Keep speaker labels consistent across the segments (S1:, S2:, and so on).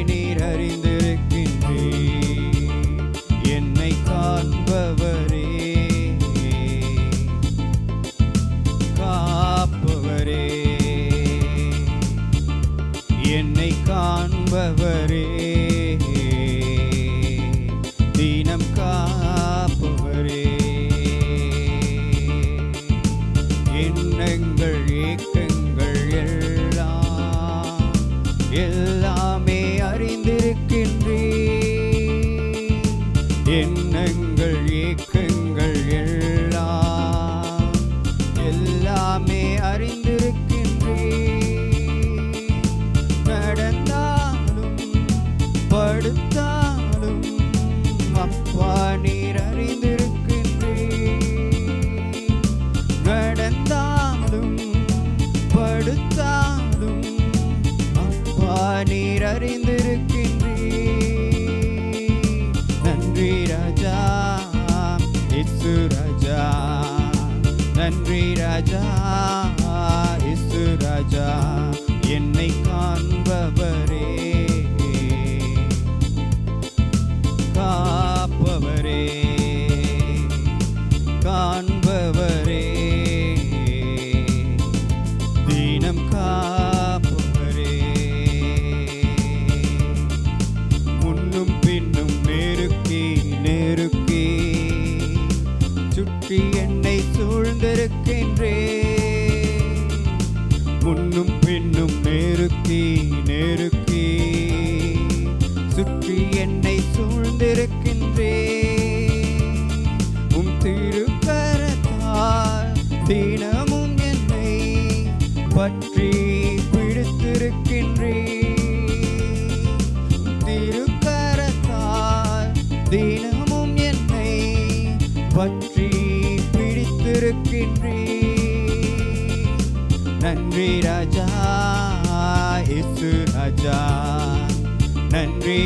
S1: நீர் அறிந்து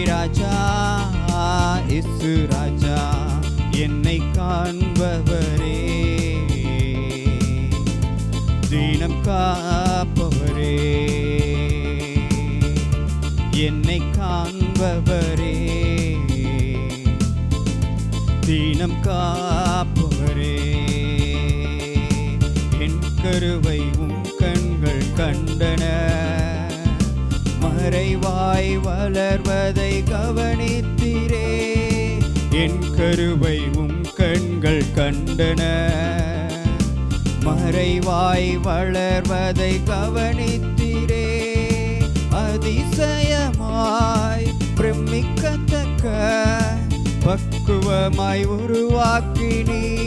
S1: ராஜா இசு ராஜா என்னை காண்பவரே. தீனம் காப்பவரே. என்னை காண்பவரே. தீனம் காப்பவரே. என் கருவை உன் கண்கள் கண்டன. மறைவாய் வளர்வதை கவனித்திரே. என் கருவை உம் கண்கள் கண்டன. மறைவாய் வளர்வதை கவனித்திரே. அதிசயமாய் பிரமிக்கத்தக்க பக்குவமாய் உருவாக்கினி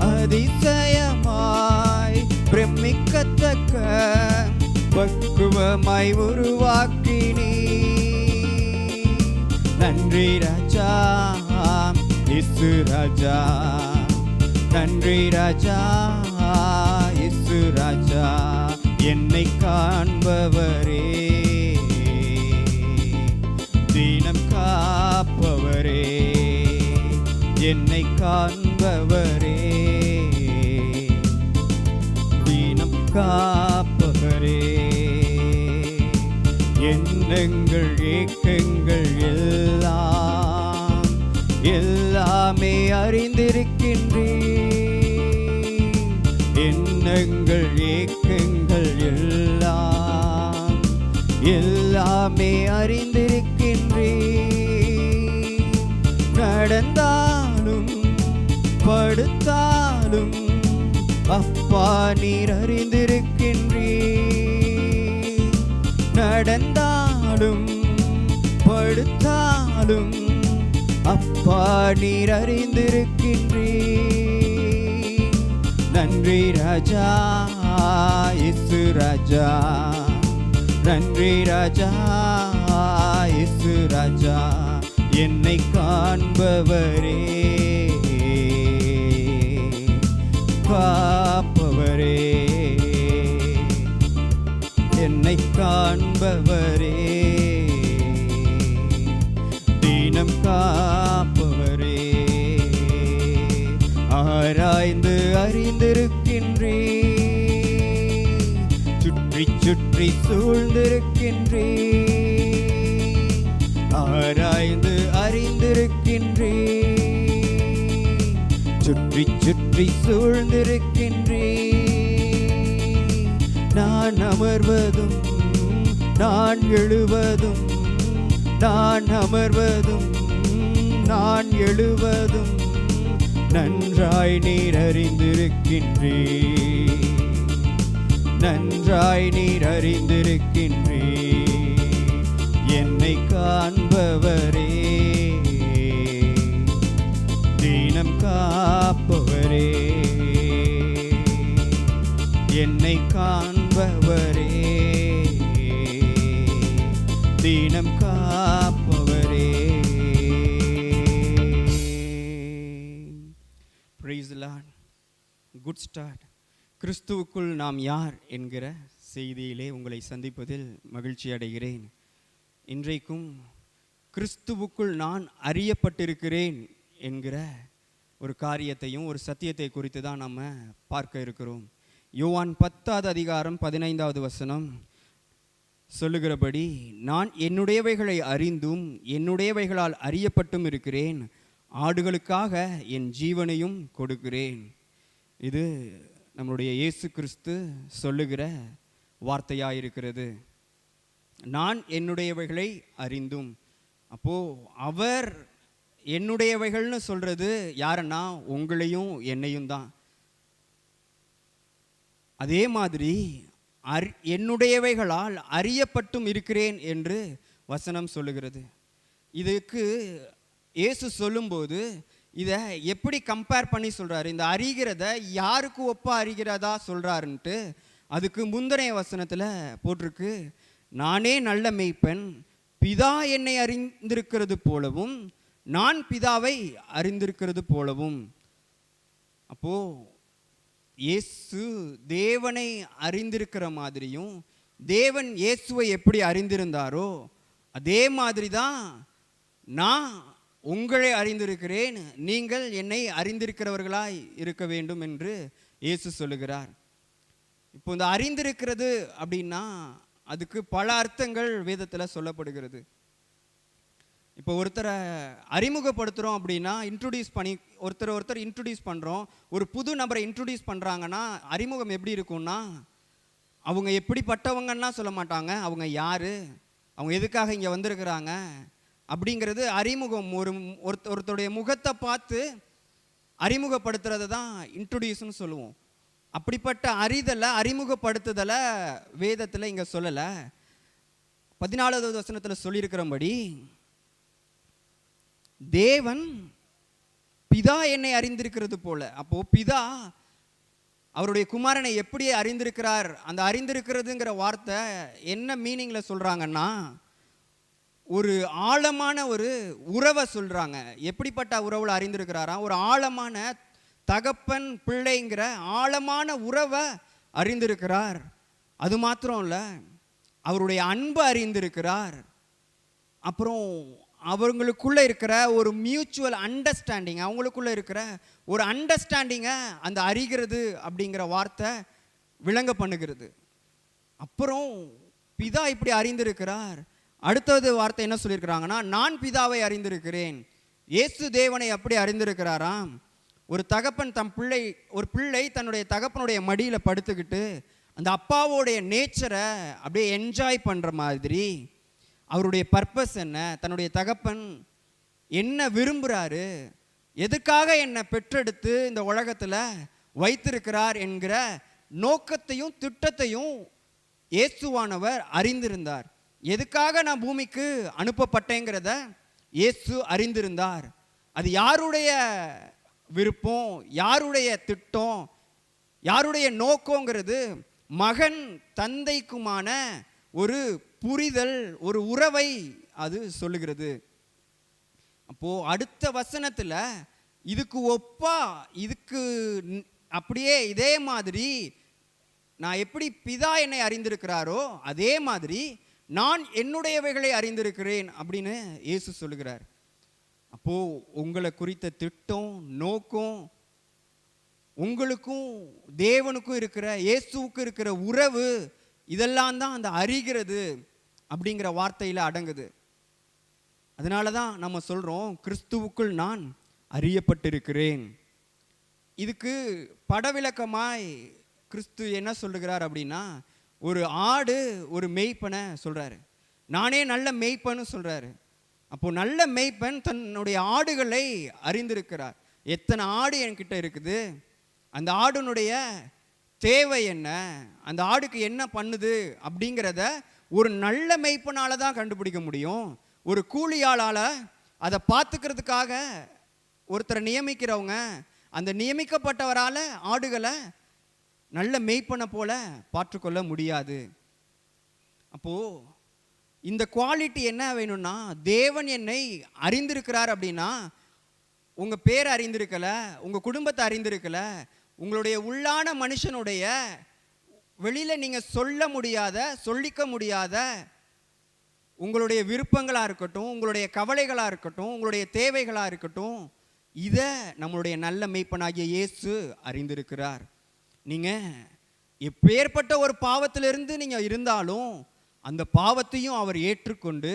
S1: அதிசயமாய் பிரமிக்கத்தக்க பக்குவமாய் உருவாக்கினி. நன்றி ராஜா இசு ராஜா. நன்றி ராஜா இசு ராஜா. என்னை காண்பவரே. தீனம் காப்பவரே. என்னை காண்பவரே. தீனம் கா எல்லாமே எண்ணங்கள் ஏக்கங்கள் எல்லாம் எல்லாமே அறிந்திருக்கின்றே நடந்தாலும் படுத்தாலும் அப்பா நீர் அறிந்திருக்கின்றே நடந்தாலும் படுத்தாலும் அப்பா நீர் அறிந்திருக்கின்றீ நன்றி ராஜா இசு ராஜா. நன்றி ராஜா இசு ராஜா. என்னை காண்பவரே. காப்பவரே. என்னை காண்பவரே. சுற்றி சூழ்ந்திருக்கின்றே ஆராய்ந்து அறிந்திருக்கின்றே சுற்றி சுற்றி சூழ்ந்திருக்கின்றே நான் அமர்வதும் நான் எழுவதும் நான் அமர்வதும் நான் எழுவதும் நன்றாய் நீர் அறிந்திருக்கின்றே நன்றாய் நீர் அறிந்திருக்கின்றே என்னை காண்பவரே. தீனம் காப்பவரே. என்னை காண்பவரே. தீனம் காப்பவரே. Praise குட் ஸ்டார்ட் கிறிஸ்துவுக்குள் நாம் யார் என்கிற செய்தியிலே உங்களை சந்திப்பதில் மகிழ்ச்சி அடைகிறேன். இன்றைக்கும் கிறிஸ்துவுக்குள் நான் அறியப்பட்டிருக்கிறேன் என்கிற ஒரு காரியத்தையும் ஒரு சத்தியத்தை குறித்து தான் நம்ம பார்க்க இருக்கிறோம். யோவான் பத்தாவது அதிகாரம் பதினைந்தாவது வசனம் சொல்லுகிறபடி நான் என்னுடையவைகளை அறிந்தும் என்னுடையவைகளால் அறியப்பட்டும் இருக்கிறேன். ஆடுகளுக்காக என் ஜீவனையும் கொடுக்கிறேன். இது நம்மளுடைய இயேசு கிறிஸ்து சொல்லுகிற வார்த்தையாயிருக்கிறது. நான் என்னுடையவைகளை அறிந்தும். அப்போ அவர் என்னுடையவைகள்னு சொல்றது யாருன்னா உங்களையும் என்னையும் தான். அதே மாதிரி அறி என்னுடையவைகளால் அறியப்பட்டும் இருக்கிறேன் என்று வசனம் சொல்லுகிறது. இதுக்கு இயேசு சொல்லும்போது இதை எப்படி கம்பேர் பண்ணி சொல்றாரு? இந்த அறிகிறத யாருக்கு ஒப்பா அறிகிறதா சொல்கிறாருன்ட்டு அதுக்கு முந்தனைய வசனத்தில் போட்டிருக்கு. நானே நல்ல மெய்ப்பெண் பிதா என்னை அறிந்திருக்கிறது போலவும் நான் பிதாவை அறிந்திருக்கிறது போலவும். அப்போ இயேசு தேவனை அறிந்திருக்கிற மாதிரியும் தேவன் இயேசுவை எப்படி அறிந்திருந்தாரோ அதே மாதிரி தான் நான் உங்களை அறிந்திருக்கிறேன் நீங்கள் என்னை அறிந்திருக்கிறவர்களாய் இருக்க வேண்டும் என்று இயேசு சொல்லுகிறார். இப்போ இந்த அறிந்திருக்கிறது அப்படின்னா அதுக்கு பல அர்த்தங்கள் வேதத்தில் சொல்லப்படுகிறது. இப்போ ஒருத்தரை அறிமுகப்படுத்துகிறோம் அப்படின்னா இன்ட்ரடியூஸ் பண்ணி ஒருத்தர் ஒருத்தர் இன்ட்ரடியூஸ் பண்ணுறோம் ஒரு புது நபரை இன்ட்ரடியூஸ் பண்ணுறாங்கன்னா அறிமுகம் எப்படி இருக்கும்னா அவங்க எப்படிப்பட்டவங்கன்னா சொல்ல மாட்டாங்க. அவங்க யார்? அவங்க எதுக்காக இங்கே வந்திருக்கிறாங்க? அப்படிங்கிறது அறிமுகம். ஒரு ஒருத்தருடைய முகத்தை பார்த்து அறிமுகப்படுத்துறது தான் இன்ட்ரொடியூஸ்னு சொல்லுவோம். அப்படிப்பட்ட அறிதலை அறிமுகப்படுத்துதலை வேதத்தில் இங்கே சொல்லலை. பதினாலாவது வசனத்தில் சொல்லியிருக்கிறபடி தேவன் பிதா என்னை அறிந்திருக்கிறது போல. அப்போ பிதா அவருடைய குமாரனை எப்படி அறிந்திருக்கிறார்? அந்த அறிந்திருக்கிறதுங்கிற வார்த்தை என்ன மீனிங்ல சொல்றாங்கன்னா ஒரு ஆழமான ஒரு உறவை சொல்கிறாங்க எப்படிப்பட்ட உறவில் அறிந்திருக்கிறாரா? ஒரு ஆழமான தகப்பன் பிள்ளைங்கிற ஆழமான உறவை அறிந்திருக்கிறார். அது மாத்திரம் இல்லை அவருடைய அன்பு அறிந்திருக்கிறார். அப்புறம் அவங்களுக்குள்ளே இருக்கிற ஒரு மியூச்சுவல் அண்டர்ஸ்டாண்டிங் அவங்களுக்குள்ள இருக்கிற ஒரு அண்டர்ஸ்டாண்டிங்கை அந்த அறிகிறது அப்படிங்கிற வார்த்தை விளங்க பண்ணுகிறது. அப்புறம் பிதா இப்படி அறிந்திருக்கிறார். அடுத்தது வார்த்தை என்ன சொல்லியிருக்கிறாங்கன்னா நான் பிதாவை அறிந்திருக்கிறேன். இயேசு தேவனை அப்படி அறிந்திருக்கிறாராம். ஒரு தகப்பன் தம் பிள்ளை ஒரு பிள்ளை தன்னுடைய தகப்பனுடைய மடியில் படுத்துக்கிட்டு அந்த அப்பாவோடைய நேச்சரை அப்படியே என்ஜாய் பண்ணுற மாதிரி அவருடைய பர்பஸ் என்ன தன்னுடைய தகப்பன் என்ன விரும்புகிறாரு எதுக்காக என்னை பெற்றெடுத்து இந்த உலகத்தில் வைத்திருக்கிறார் என்கிற நோக்கத்தையும் திட்டத்தையும் இயேசுவானவர் அறிந்திருந்தார். எதுக்காக நான் பூமிக்கு அனுப்பப்பட்டேங்கிறத இயேசு அறிந்திருந்தார். அது யாருடைய விருப்பம் யாருடைய திட்டம் யாருடைய நோக்கங்கிறது மகன் தந்தைக்குமான ஒரு புரிதல் ஒரு உறவை அது சொல்லுகிறது. அப்போ அடுத்த வசனத்துல இதுக்கு ஒப்பா இதுக்கு அப்படியே இதே மாதிரி நான் எப்படி பிதா என்னை அறிந்திருக்கிறாரோ அதே மாதிரி நான் என்னுடையவைகளை அறிந்திருக்கிறேன் அப்படின்னு இயேசு சொல்லுகிறார். அப்போ உங்களை குறித்த திட்டம் நோக்கம் உங்களுக்கும் தேவனுக்கும் இருக்கிற இயேசுவுக்கும் இருக்கிற உறவு இதெல்லாம் தான் அந்த அறிகிறது அப்படிங்கிற வார்த்தையில் அடங்குது. அதனால தான் நம்ம சொல்கிறோம் கிறிஸ்துவுக்குள் நான் அறியப்பட்டிருக்கிறேன். இதுக்கு படவிளக்கமாய் கிறிஸ்து என்ன சொல்லுகிறார் அப்படின்னா ஒரு ஆடு ஒரு மெய்ப்பனை சொல்கிறாரு நானே நல்ல மெய்ப்பன்னு சொல்கிறாரு அப்போது நல்ல மெய்ப்பன் தன்னுடைய ஆடுகளை அறிந்திருக்கிறார். எத்தனை ஆடு என்கிட்ட இருக்குது? அந்த ஆடுனுடைய தேவை என்ன? அந்த ஆடுக்கு என்ன பண்ணுது? அப்படிங்கிறத ஒரு நல்ல மெய்ப்பனால தான் கண்டுபிடிக்க முடியும். ஒரு கூலியாளால் அதை பார்த்துக்கிறதுக்காக ஒருத்தரை நியமிக்கிறவங்க அந்த நியமிக்கப்பட்டவரால் ஆடுகளை நல்ல மெய்ப்பனை போல பார்த்துக்கொள்ள முடியாது. அப்போது இந்த குவாலிட்டி என்ன வேணும்னா தேவன் என்னை அறிந்திருக்கிறார் அப்படின்னா உங்கள் பேர் அறிந்திருக்கல உங்கள் குடும்பத்தை அறிந்திருக்கல உங்களுடைய உள்ளான மனுஷனுடைய வெளியில் நீங்கள் சொல்ல முடியாத சொல்லிக்க முடியாத உங்களுடைய விருப்பங்களாக இருக்கட்டும் உங்களுடைய கவலைகளாக இருக்கட்டும் உங்களுடைய தேவைகளாக இருக்கட்டும் இதை நம்மளுடைய நல்ல மெய்ப்பனாகிய இயேசு அறிந்திருக்கிறார். நீங்கள் எப்பேற்பட்ட ஒரு பாவத்திலிருந்து நீங்கள் இருந்தாலும் அந்த பாவத்தையும் அவர் ஏற்றுக்கொண்டு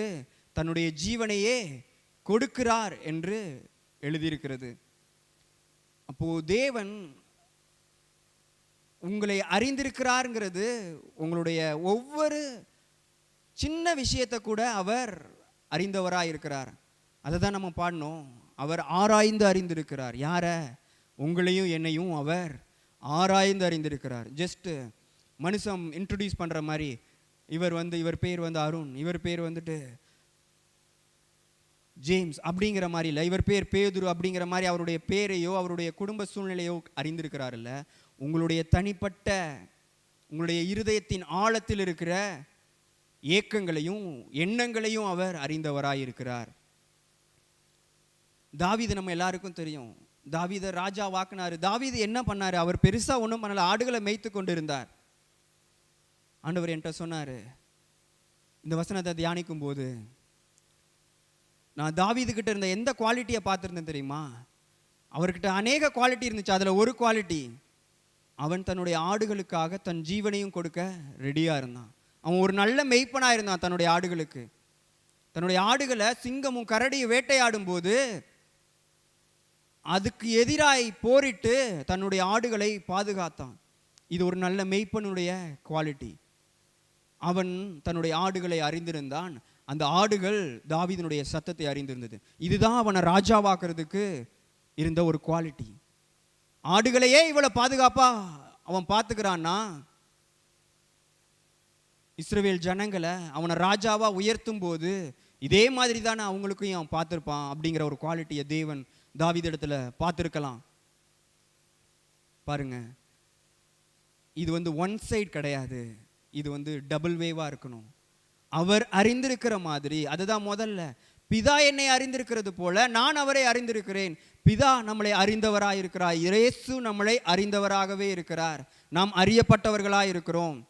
S1: தன்னுடைய ஜீவனையே கொடுக்கிறார் என்று எழுதியிருக்கிறது. அப்போ தேவன் உங்களை அறிந்திருக்கிறாருங்கிறது உங்களுடைய ஒவ்வொரு சின்ன விஷயத்தை கூட அவர் அறிந்தவராக இருக்கிறார் அதை தான் நம்ம பாடணும். அவர் ஆராய்ந்து அறிந்திருக்கிறார். யார? உங்களையும் என்னையும் அவர் ஆராய்ந்து அறிந்திருக்கிறார். ஜஸ்ட்டு மனுஷன் இன்ட்ரடியூஸ் பண்ணுற மாதிரி இவர் வந்து இவர் பேர் வந்து அருண் இவர் பேர் வந்துட்டு ஜேம்ஸ் அப்படிங்கிற மாதிரி இல்லை. இவர் பேர் பேதுரு அப்படிங்கிற மாதிரி அவருடைய பேரையோ அவருடைய குடும்ப சூழ்நிலையோ அறிந்திருக்கிறாருல்ல. உங்களுடைய தனிப்பட்ட உங்களுடைய இருதயத்தின் ஆழத்தில் இருக்கிற ஏக்கங்களையும் எண்ணங்களையும் அவர் அறிந்தவராயிருக்கிறார். தாவிது நம்ம எல்லாருக்கும் தெரியும். தாவீதை ராஜா வாக்குனாரு. தாவீது என்ன பண்ணாரு? அவர் பெருசா ஒன்றும் பண்ணல. ஆடுகளை மேய்த்து கொண்டு இருந்தார் ஆண்டவர் என்கிட்ட சொன்னாரு இந்த வசனத்தை தியானிக்கும் போது நான் தாவீது கிட்ட இருந்த எந்த குவாலிட்டியை பார்த்துருந்தேன் தெரியுமா? அவர்கிட்ட அநேக குவாலிட்டி இருந்துச்சு. அதில் ஒரு குவாலிட்டி அவன் தன்னுடைய ஆடுகளுக்காக தன் ஜீவனையும் கொடுக்க ரெடியாக இருந்தான். அவன் ஒரு நல்ல மெய்ப்பனாக இருந்தான் தன்னுடைய ஆடுகளுக்கு. தன்னுடைய ஆடுகளை சிங்கமும் கரடியும் வேட்டையாடும் போது அதுக்கு எதிராய் போரிட்டு தன்னுடைய ஆடுகளை பாதுகாத்தான். இது ஒரு நல்ல மெய்ப்பனுடைய குவாலிட்டி அவன் தன்னுடைய ஆடுகளை அறிந்திருந்தான். அந்த ஆடுகள் தாவிதனுடைய சத்தத்தை அறிந்திருந்தது. இதுதான் அவனை ராஜாவாக்குறதுக்கு இருந்த ஒரு குவாலிட்டி ஆடுகளையே இவ்வளோ பாதுகாப்பா அவன் பார்த்துக்கிறான்னா? இஸ்ரேல் ஜனங்களை அவனை ராஜாவாக உயர்த்தும் போது இதே மாதிரி தானே அவங்களுக்கும் அவன் பார்த்துருப்பான் அப்படிங்கிற ஒரு குவாலிட்டியை தேவன் தாவீதிடத்துல பார்த்துருக்கலாம். பாருங்க. இது வந்து ஒன் சைடு கிடையாது. இது வந்து டபுள் வேவா இருக்கணும். அவர் அறிந்திருக்கிற மாதிரி அதுதான் முதல்ல. பிதா என்னை அறிந்திருக்கிறது போல நான் அவரை அறிந்திருக்கிறேன். பிதா நம்மளை அறிந்தவராக இருக்கிறார். இயேசு நம்மளை அறிந்தவராகவே இருக்கிறார். நாம் அறியப்பட்டவர்களாக இருக்கிறோம்.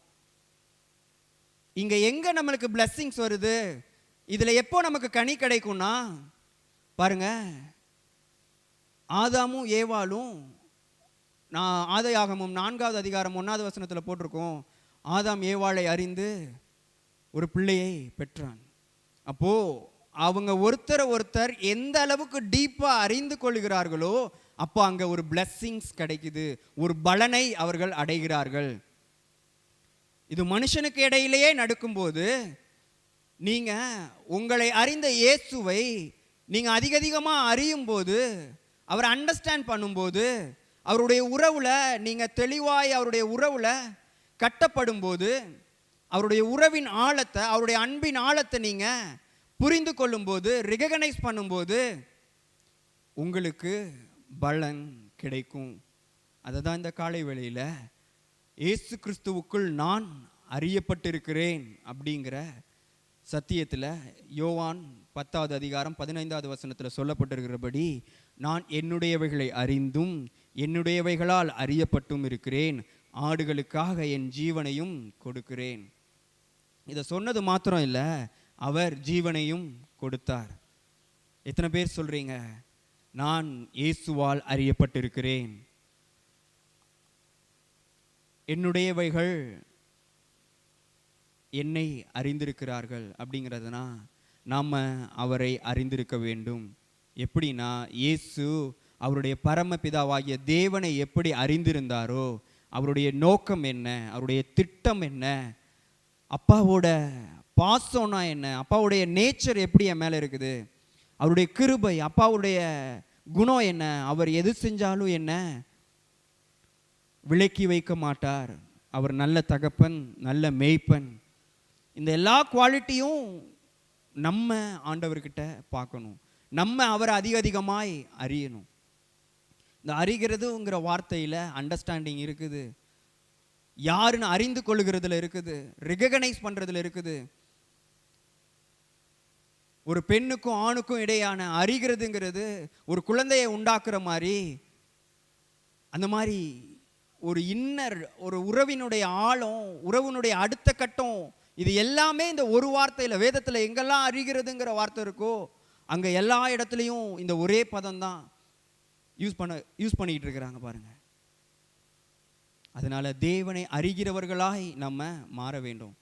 S1: இங்க எங்க நம்மளுக்கு பிளஸ்ஸிங்ஸ் வருது? இதுல எப்போ நமக்கு கனி கிடைக்கும்னா? பாருங்க. ஆதாமும் ஏவாளும் நான் ஆதையாகமும் நான்காவது அதிகாரம் ஒன்றாவது வசனத்தில் போட்டிருக்கோம். ஆதாம் ஏவாளை அறிந்து ஒரு பிள்ளையை பெற்றான். அப்போ அவங்க ஒருத்தரை ஒருத்தர் எந்த அளவுக்கு டீப்பா அறிந்து கொள்கிறார்களோ அப்போ அங்க ஒரு பிளஸ்ஸிங்ஸ் கிடைக்குது. ஒரு பலனை அவர்கள் அடைகிறார்கள். இது மனுஷனுக்கு இடையிலேயே நடக்கும்போது நீங்க உங்களை அறிந்த இயேசுவை நீங்க அதிக அதிகமா அறியும் போது அவரை அண்டர்ஸ்டாண்ட் பண்ணும்போது அவருடைய உறவில் நீங்கள் தெளிவாய் அவருடைய உறவில் கட்டப்படும் போது அவருடைய உறவின் ஆழத்தை அவருடைய அன்பின் ஆழத்தை நீங்கள் புரிந்து கொள்ளும்போது ரெகனைஸ் பண்ணும்போது உங்களுக்கு பலன் கிடைக்கும். அதை தான் இந்த காலை வேளையில் இயேசு கிறிஸ்துவுக்குள் நான் அறியப்பட்டிருக்கிறேன் அப்படிங்கிற சத்தியத்தில் யோவான் பத்தாவது அதிகாரம் பதினைந்தாவது வசனத்தில் சொல்லப்பட்டிருக்கிறபடி நான் என்னுடையவைகளை அறிந்தும் என்னுடையவைகளால் அறியப்பட்டும் இருக்கிறேன். ஆடுகளுக்காக என் ஜீவனையும் கொடுக்கிறேன். இதை சொன்னது மாத்திரம் இல்லை அவர் ஜீவனையும் கொடுத்தார். எத்தனை பேர் சொல்றீங்க? நான் இயேசுவால் அறியப்பட்டிருக்கிறேன். என்னுடையவைகள் என்னை அறிந்திருக்கிறார்கள் அப்படிங்கிறதுனா நாம் அவரை அறிந்திருக்க வேண்டும். எப்படின்னா இயேசு அவருடைய பரமபிதாவாகிய தேவனை எப்படி அறிந்திருந்தாரோ அவருடைய நோக்கம் என்ன அவருடைய திட்டம் என்ன அப்பாவோட பாசம்னா என்ன அப்பாவுடைய நேச்சர் எப்படி என் மேலே இருக்குது அவருடைய கிருபை அப்பாவுடைய குணம் என்ன அவர் எது செஞ்சாலும் என்ன விலக்கி வைக்க மாட்டார். அவர் நல்ல தகப்பன் நல்ல மேய்ப்பன். இந்த எல்லா குவாலிட்டியும் நம்ம ஆண்டவர்கிட்ட பார்க்கணும். நம்ம அவரை அதிக அதிகமாய் அறியணும். இந்த அறிகிறதுங்கிற வார்த்தையில் அண்டர்ஸ்டாண்டிங் இருக்குது. யாருன்னு அறிந்து கொள்ளுகிறதுல இருக்குது. ரெகனைஸ் பண்ணுறதுல இருக்குது. ஒரு பெண்ணுக்கும் ஆணுக்கும் இடையான அறிகிறதுங்கிறது ஒரு குழந்தையை உண்டாக்குற மாதிரி அந்த மாதிரி ஒரு இன்னர் ஒரு உறவினுடைய ஆழம் உறவினுடைய அடுத்த கட்டம் இது எல்லாமே இந்த ஒரு வார்த்தையில் வேதத்தில் எங்கெல்லாம் அறிகிறதுங்கிற வார்த்தை இருக்கோ அங்கே எல்லா இடத்துலையும் இந்த ஒரே பதம் தான் யூஸ் பண்ண யூஸ் பண்ணிக்கிட்டு இருக்கிறாங்க பாருங்கள் அதனால் தேவனை அறிகிறவர்களாய் நம்ம மாற வேண்டும்.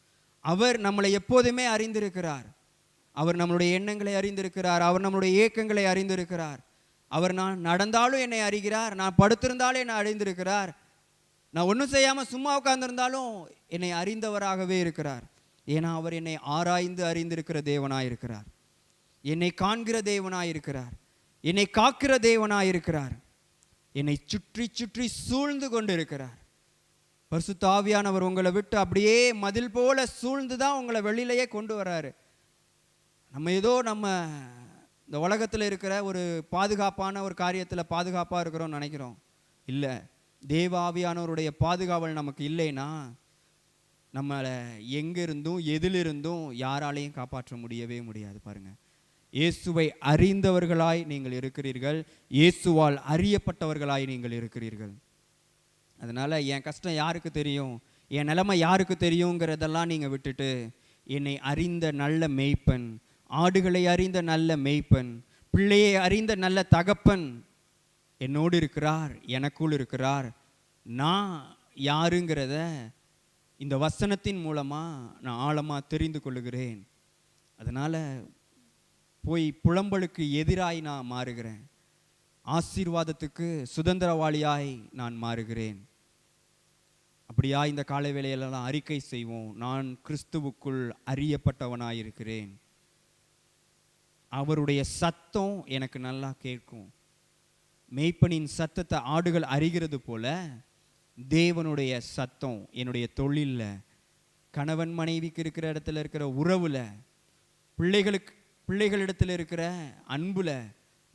S1: அவர் நம்மளை எப்போதுமே அறிந்திருக்கிறார். அவர் நம்மளுடைய எண்ணங்களை அறிந்திருக்கிறார். அவர் நம்மளுடைய ஏக்கங்களை அறிந்திருக்கிறார். அவர் நான் நடந்தாலும் என்னை அறிகிறார். நான் படுத்திருந்தாலும் என்னை அறிந்திருக்கிறார். நான் ஒன்றும் செய்யாமல் சும்மா உட்கார்ந்துருந்தாலும் என்னை அறிந்தவராகவே இருக்கிறார். ஏன்னா அவர் என்னை ஆராய்ந்து அறிந்திருக்கிற தேவனாக இருக்கிறார் என்னை காண்கிற தேவனாயிருக்கிறார். என்னை காக்கிற தேவனாயிருக்கிறார். என்னை சுற்றி சுற்றி சூழ்ந்து கொண்டு இருக்கிறார் பரிசுத்த ஆவியானவர் உங்களை விட்டு அப்படியே மதில் போல சூழ்ந்து தான் உங்களை வெளியிலேயே கொண்டு வராரு. நம்ம ஏதோ நம்ம இந்த உலகத்தில் இருக்கிற ஒரு பாதுகாப்பான ஒரு காரியத்தில் பாதுகாப்பாக இருக்கிறோம்னு நினைக்கிறோம். இல்லை தேவ ஆவியானவருடைய பாதுகாவல் நமக்கு இல்லைன்னா நம்மளை எங்கிருந்தும் எதிலிருந்தும் யாராலையும் காப்பாற்ற முடியவே முடியாது பாருங்கள் இயேசுவை அறிந்தவர்களாய் நீங்கள் இருக்கிறீர்கள். இயேசுவால் அறியப்பட்டவர்களாய் நீங்கள் இருக்கிறீர்கள். அதனால் என் கஷ்டம் யாருக்கு தெரியும்? என் நிலைமை யாருக்கு தெரியுங்கிறதெல்லாம் நீங்கள் விட்டுட்டு என்னை அறிந்த நல்ல மெய்ப்பன் ஆடுகளை அறிந்த நல்ல மெய்ப்பன் பிள்ளையை அறிந்த நல்ல தகப்பன் என்னோடு இருக்கிறார் எனக்குள் இருக்கிறார். நான் யாருங்கிறத இந்த வசனத்தின் மூலமாக நான் ஆழமாக தெரிந்து கொள்ளுகிறேன். அதனால் போய் புலம்பலுக்கு எதிராய் நான் மாறுகிறேன். ஆசீர்வாதத்துக்கு சுதந்திரவாளியாய் நான் மாறுகிறேன். அப்படியா இந்த காலை வேளையிலெல்லாம் அறிக்கை செய்வோம். நான் கிறிஸ்துவுக்குள் அறியப்பட்டவனாயிருக்கிறேன். அவருடைய சத்தம் எனக்கு நல்லா கேட்கும். மெய்ப்பனின் சத்தத்தை ஆடுகள் அறிகிறது போல தேவனுடைய சத்தம் என்னுடைய தொழிலில் கணவன் மனைவிக்கு இருக்கிற இடத்துல இருக்கிற உறவில் பிள்ளைகளுக்கு பிள்ளைகளிடத்தில் இருக்கிற அன்புல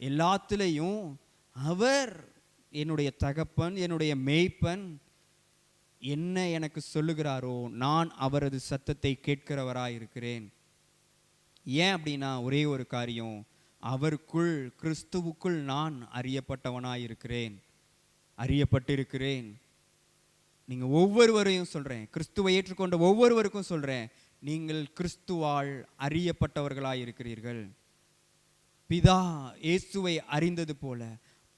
S1: எல்லாத்துலேயும் அவர் என்னுடைய தகப்பன் என்னுடைய மேய்ப்பன் என்ன எனக்கு சொல்லுகிறாரோ நான் அவரது சத்தத்தை கேட்கிறவராய் இருக்கிறேன். ஏன் அப்படின்னா ஒரே ஒரு காரியம். அவருக்குள் கிறிஸ்துவுக்குள் நான் அறியப்பட்டவனாயிருக்கிறேன் அறியப்பட்டிருக்கிறேன். நீங்கள் ஒவ்வொருவரையும் சொல்கிறேன் கிறிஸ்துவை ஏற்றுக்கொண்ட ஒவ்வொருவருக்கும் சொல்கிறேன் நீங்கள் கிறிஸ்துவால் அறியப்பட்டவர்களாய் இருக்கிறீர்கள் பிதா இயேசுவை அறிந்தது போல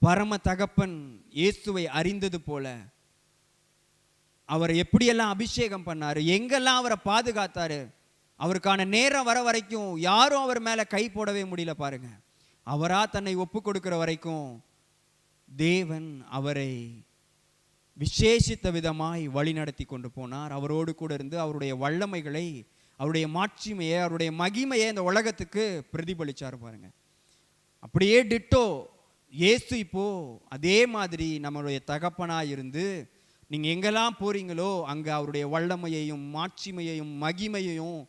S1: பரம தகப்பன் இயேசுவை அறிந்தது போல அவர் எப்படியெல்லாம் அபிஷேகம் பண்ணாரு எங்கெல்லாம் அவரை பாதுகாத்தாரு அவருக்கான நேரம் வர வரைக்கும் யாரும் அவர் மேலே கை போடவே முடியல பாருங்க. அவரா தன்னை ஒப்பு கொடுக்கிற வரைக்கும் தேவன் அவரை விசேஷித்த விதமாய் வழிநடத்தி கொண்டு போனார். அவரோடு கூட இருந்து அவருடைய வல்லமைகளை அவருடைய மாட்சிமையை அவருடைய மகிமையை இந்த உலகத்துக்கு பிரதிபலிச்சார் பாருங்க. அப்படியே டிட்டோ ஏசு இப்போ அதே மாதிரி நம்மளுடைய தகப்பனாக இருந்து நீங்கள் எங்கெல்லாம் போகிறீங்களோ அங்கே அவருடைய வல்லமையையும் மாட்சிமையையும் மகிமையையும்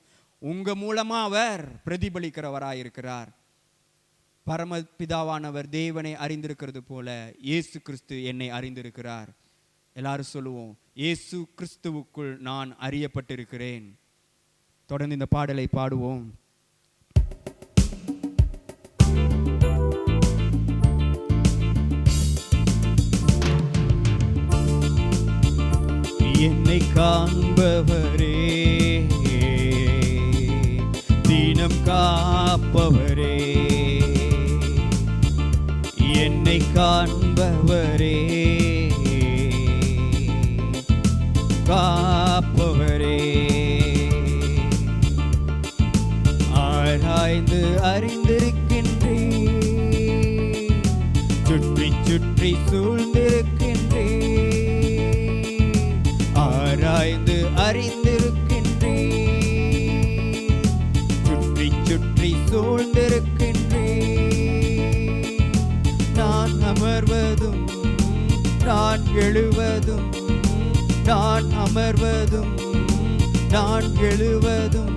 S1: உங்கள் மூலமாக அவர் பிரதிபலிக்கிறவராக இருக்கிறார். பரமபிதாவானவர் தேவனை அறிந்திருக்கிறது போல இயேசு கிறிஸ்து என்னை அறிந்திருக்கிறார். எல்லாரும் சொல்லுவோம் இயேசு கிறிஸ்துவுக்குள் நான் அறியப்பட்டிருக்கிறேன். தொடர்ந்து இந்த பாடலை பாடுவோம். என்னை காண்பவரே தினம் காப்பவரே என்னை காண்பவரே கா ஆய்ந்து அறிந்திருக்கின்றே சுற்றி சுற்றி சூழ்ந்திருக்கின்றே ஆராய்ந்து அறிந்திருக்கின்றே சுற்றி சுற்றி சூழ்ந்திருக்கின்றே நான் அமர்வதும் நான் எழுவதும் நான் அமர்வதும் நான் எழுவதும்.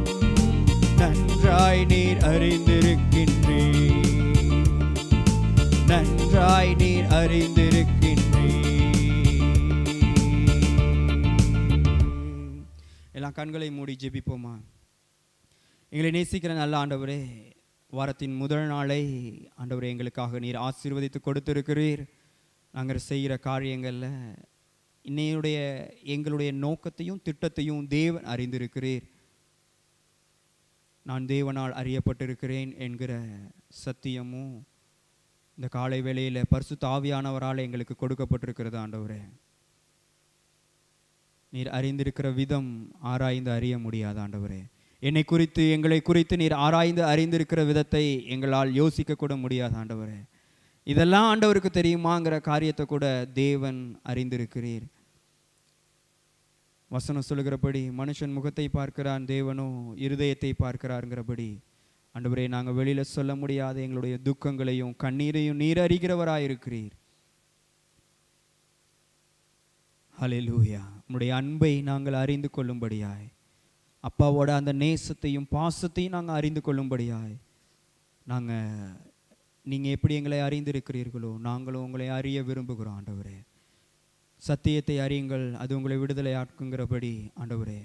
S1: நன்றாய் நீர் அறிந்திருக்கின்றே நன்றாய் நீர் அறிந்திருக்கின்றே எல்லாம் கண்களை மூடி ஜெபிப்போமா? எங்களை நேசிக்கிற நல்ல ஆண்டவரே வாரத்தின் முதல் நாளை ஆண்டவரே எங்களுக்காக நீர் ஆசீர்வதித்து கொடுத்திருக்கிறீர். நாங்கள் செய்கிற காரியங்களில் இன்னையுடைய எங்களுடைய நோக்கத்தையும் திட்டத்தையும் தேவன் அறிந்திருக்கிறீர். நான் தேவனால் அறியப்பட்டிருக்கிறேன் என்கிற சத்தியமும் இந்த காலை வேளையில் பரிசு தாவியானவரால் எங்களுக்கு கொடுக்கப்பட்டிருக்கிறது ஆண்டவரே. நீர் அறிந்திருக்கிற விதம் ஆராய்ந்து அறிய முடியாது ஆண்டவரே. என்னை குறித்து எங்களை குறித்து நீர் ஆராய்ந்து அறிந்திருக்கிற விதத்தை எங்களால் யோசிக்க கூட முடியாது ஆண்டவரே. இதெல்லாம் ஆண்டவருக்கு தெரியுமாங்கிற காரியத்தை கூட தேவன் அறிந்திருக்கிறீர். வசனம் சொல்லுகிறபடி மனுஷன் முகத்தை பார்க்கிறான் தேவனோ இருதயத்தை பார்க்கிறாருங்கிறபடி. அன்றுவரே நாங்கள் வெளியில் சொல்ல முடியாத எங்களுடைய துக்கங்களையும் கண்ணீரையும் நீர் அறிகிறவராயிருக்கிறீர். ஹalleluya. உம்முடைய அன்பை நாங்கள் அறிந்து கொள்ளும்படியாய். அப்பாவோட அந்த நேசத்தையும் பாசத்தையும் நாங்கள் அறிந்து கொள்ளும்படியாய். நாங்கள் நீங்கள் எப்படி எங்களை அறிந்திருக்கிறீர்களோ நாங்களும் உங்களை அறிய விரும்புகிறோம் ஆண்டவரே. சத்தியத்தை அறியுங்கள் அது உங்களை விடுதலை ஆக்குங்கிறபடி ஆண்டவரே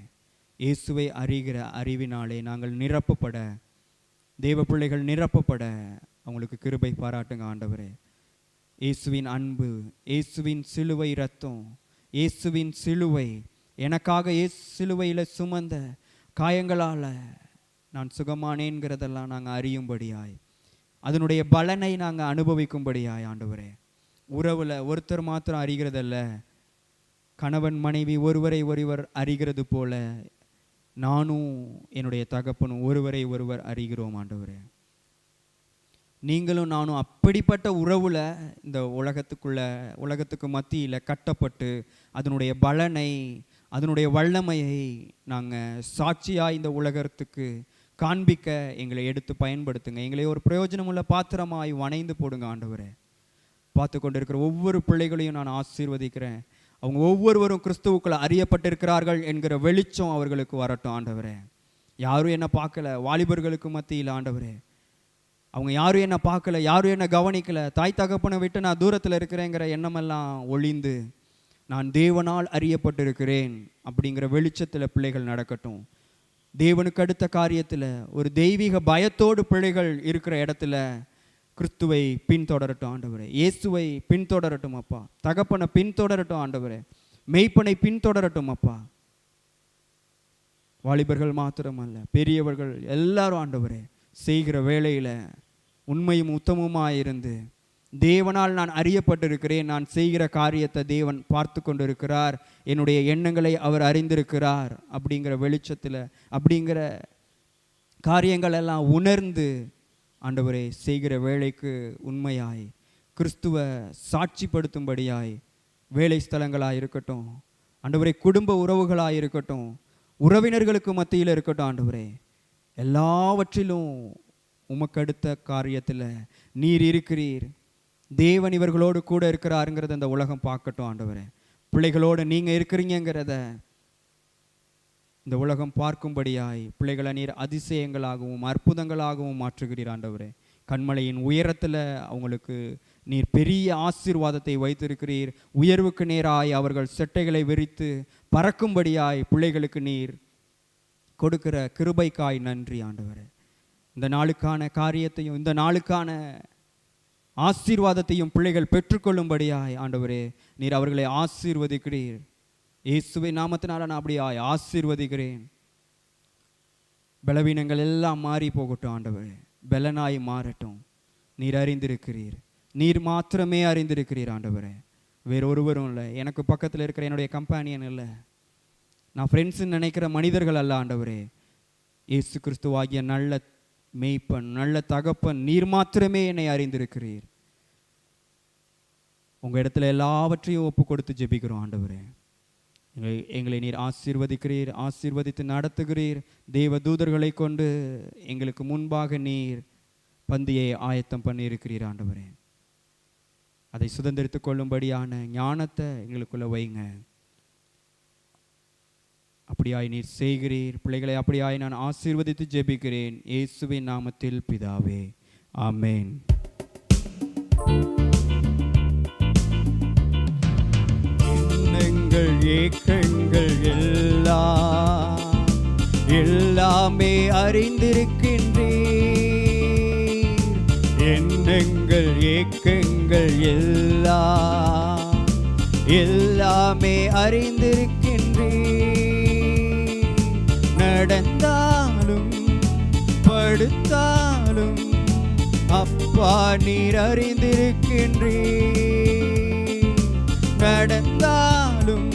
S1: இயேசுவை அறிகிற அறிவினாலே நாங்கள் நிரப்பப்பட தெய்வ பிள்ளைகள் நிரப்பப்பட அவங்களுக்கு கிருபை பாராட்டுங்க ஆண்டவரே. இயேசுவின் அன்பு இயேசுவின் சிலுவை ரத்தம் இயேசுவின் சிலுவை எனக்காக இயேசு சிலுவையில் சுமந்த காயங்களால் நான் சுகமானேங்கிறதெல்லாம் நாங்கள் அறியும்படியாய் அதனுடைய பலனை நாங்கள் அனுபவிக்கும்படியாய் ஆண்டவரே. உறவில் ஒருத்தர் மாத்திரம் அறிகிறதல்ல கணவன் மனைவி ஒருவரை ஒருவர் அறிகிறது போல நானும் என்னுடைய தகப்பனும் ஒருவரை ஒருவர் அறிகிறோம் ஆண்டவரே. நீங்களும் நானும் அப்படிப்பட்ட உறவுல இந்த உலகத்துக்குள்ள உலகத்துக்கு மத்தியில் கட்டப்பட்டு அதனுடைய பலனை அதனுடைய வல்லமையை நாங்கள் சாட்சியாக இந்த உலகத்துக்கு காண்பிக்க எங்களை எடுத்து பயன்படுத்துங்க. எங்களை ஒரு பிரயோஜனமுள்ள பாத்திரமாய் வணைந்து போடுங்க ஆண்டவரே. பார்த்து கொண்டிருக்கிற ஒவ்வொரு பிள்ளைகளையும் நான் ஆசீர்வதிக்கிறேன். அவங்க ஒவ்வொருவரும் கிறிஸ்துவுக்குள்ள அறியப்பட்டிருக்கிறார்கள் என்கிற வெளிச்சம் அவர்களுக்கு வரட்டும் ஆண்டவரே. யாரும் என்ன பார்க்கல வாலிபர்களுக்கு மத்தியில் ஆண்டவரே. அவங்க யாரும் என்ன பார்க்கல யாரும் என்ன கவனிக்கல. தாய் தகப்பனை விட்டு நான் தூரத்தில் இருக்கிறேங்கிற எண்ணமெல்லாம் ஒளிந்து நான் தேவனால் அறியப்பட்டிருக்கிறேன் அப்படிங்கிற வெளிச்சத்தில் பிள்ளைகள் நடக்கட்டும். தேவனுக்கு அடுத்த காரியத்தில் ஒரு தெய்வீக பயத்தோடு பிள்ளைகள் இருக்கிற இடத்துல கிறிஸ்துவை பின்தொடரட்டும் ஆண்டவரே. இயேசுவை பின்தொடரட்டும் அப்பா. தகப்பனை பின்தொடரட்டும் ஆண்டவரே. மெய்ப்பனை பின்தொடரட்டும் அப்பா. வாலிபர்கள் மாத்திரமல்ல பெரியவர்கள் எல்லாரும் ஆண்டவரே செய்கிற வேலையில் உண்மையும் உத்தமமாக இருந்து தேவனால் நான் அறியப்பட்டிருக்கிறேன் நான் செய்கிற காரியத்தை தேவன் பார்த்து கொண்டிருக்கிறார் என்னுடைய எண்ணங்களை அவர் அறிந்திருக்கிறார் அப்படிங்கிற வெளிச்சத்தில் அப்படிங்கிற காரியங்கள் எல்லாம் உணர்ந்து ஆண்டவரே செய்கிற வேலைக்கு உண்மையாய் கிறிஸ்துவ சாட்சிப்படுத்தும்படியாய் வேலை ஸ்தலங்களாக இருக்கட்டும். ஆண்டவரே குடும்ப உறவுகளாக இருக்கட்டும். உறவினர்களுக்கு மத்தியில் இருக்கட்டும் ஆண்டவரே. எல்லாவற்றிலும் உமக்கடுத்த காரியத்தில் நீர் இருக்கிறீர். தேவன் இவர்களோடு கூட இருக்கிறாருங்கிறத இந்த உலகம் பார்க்கட்டும் ஆண்டவரே. பிள்ளைகளோடு நீங்கள் இருக்கிறீங்கிறத இந்த உலகம் பார்க்கும்படியாய் பிள்ளைகளை நீர் அதிசயங்களாகவும் அற்புதங்களாகவும் மாற்றுகிறீர் ஆண்டவரே. கண்மலையின் உயரத்தில் அவங்களுக்கு நீர் பெரிய ஆசீர்வாதத்தை வைத்திருக்கிறீர். உயர்வுக்கு நேராய் அவர்கள் செட்டைகளை விரித்து பறக்கும்படியாய் பிள்ளைகளுக்கு நீர் கொடுக்கிற கிருபைக்காய் நன்றி ஆண்டவரே. இந்த நாளுக்கான காரியத்தையும் இந்த நாளுக்கான ஆசீர்வாதத்தையும் பிள்ளைகள் பெற்றுக்கொள்ளும்படியாய் ஆண்டவரே நீர் அவர்களை ஆசீர்வதிக்கிறீர். இயேசுவை நாமத்தினால நான் அப்படியாய் ஆசீர்வதிக்கிறேன். பலவீனங்கள் எல்லாம் மாறி போகட்டும் ஆண்டவர். பலனாய் மாறட்டும். நீர் அறிந்திருக்கிறீர். நீர் மாத்திரமே அறிந்திருக்கிறீர் ஆண்டவரே. வேறொருவரும் இல்லை. எனக்கு பக்கத்தில் இருக்கிற என்னுடைய கம்பானியன் இல்லை. நான் ஃப்ரெண்ட்ஸ்ன்னு நினைக்கிற மனிதர்கள் அல்ல ஆண்டவரே. இயேசு கிறிஸ்துவாகிய நல்ல மெய்ப்பன் நல்ல தகப்பன் நீர் மாத்திரமே என்னை அறிந்திருக்கிறீர். உங்கள் இடத்துல எல்லாவற்றையும் ஒப்பு கொடுத்து ஜெபிக்கிறோம் ஆண்டவரே. எங்களை எங்களை நீர் ஆசீர்வதிக்கிறீர் ஆசீர்வதித்து நடத்துகிறீர். தெய்வ தூதர்களை கொண்டு எங்களுக்கு முன்பாக நீர் பந்தியை ஆயத்தம் பண்ணியிருக்கிறீர் ஆண்டவரே. அதை சுதந்திரித்துக் கொள்ளும்படியான ஞானத்தை எங்களுக்குள்ள வைங்க. அப்படியாய் நீர் செய்கிறீர். பிள்ளைகளை அப்படியாய் நான் ஆசீர்வதித்து ஜெபிக்கிறேன். இயேசுவின் நாமத்தில் பிதாவே. ஆமேன். எண்ணங்கள் ஏக்கங்கள் எல்லாம் எல்லாமே அறிந்திருக்கின்றீர் எண்ணங்கள் ஏக்கங்கள் எல்லாம் எல்லாமே அறிந்திருக்கின்றீர் நடந்தாலும் படுத்தாலும் அப்பா நீர் அறிந்திருக்கின்றீர் நடந்தாலும்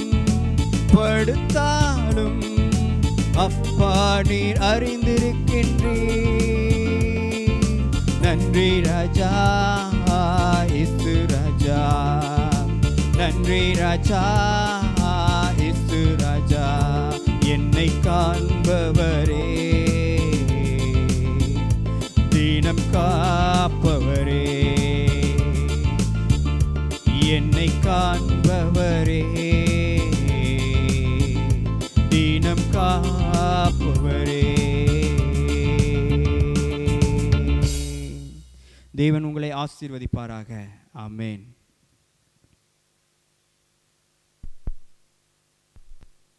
S1: படுத்தாலும் அப்பா நீர் அறிந்திருக்கின்றே நன்றி ராஜா இசு ராஜா. நன்றி ராஜா இசு ராஜா. என்னை காண்பவரே. தினம் காப்பவரே. என்னை காண்ப காண்பவரே தினம் காப்பவரே. தேவன் உங்களை ஆசீர்வதிப்பாராக. ஆமேன்.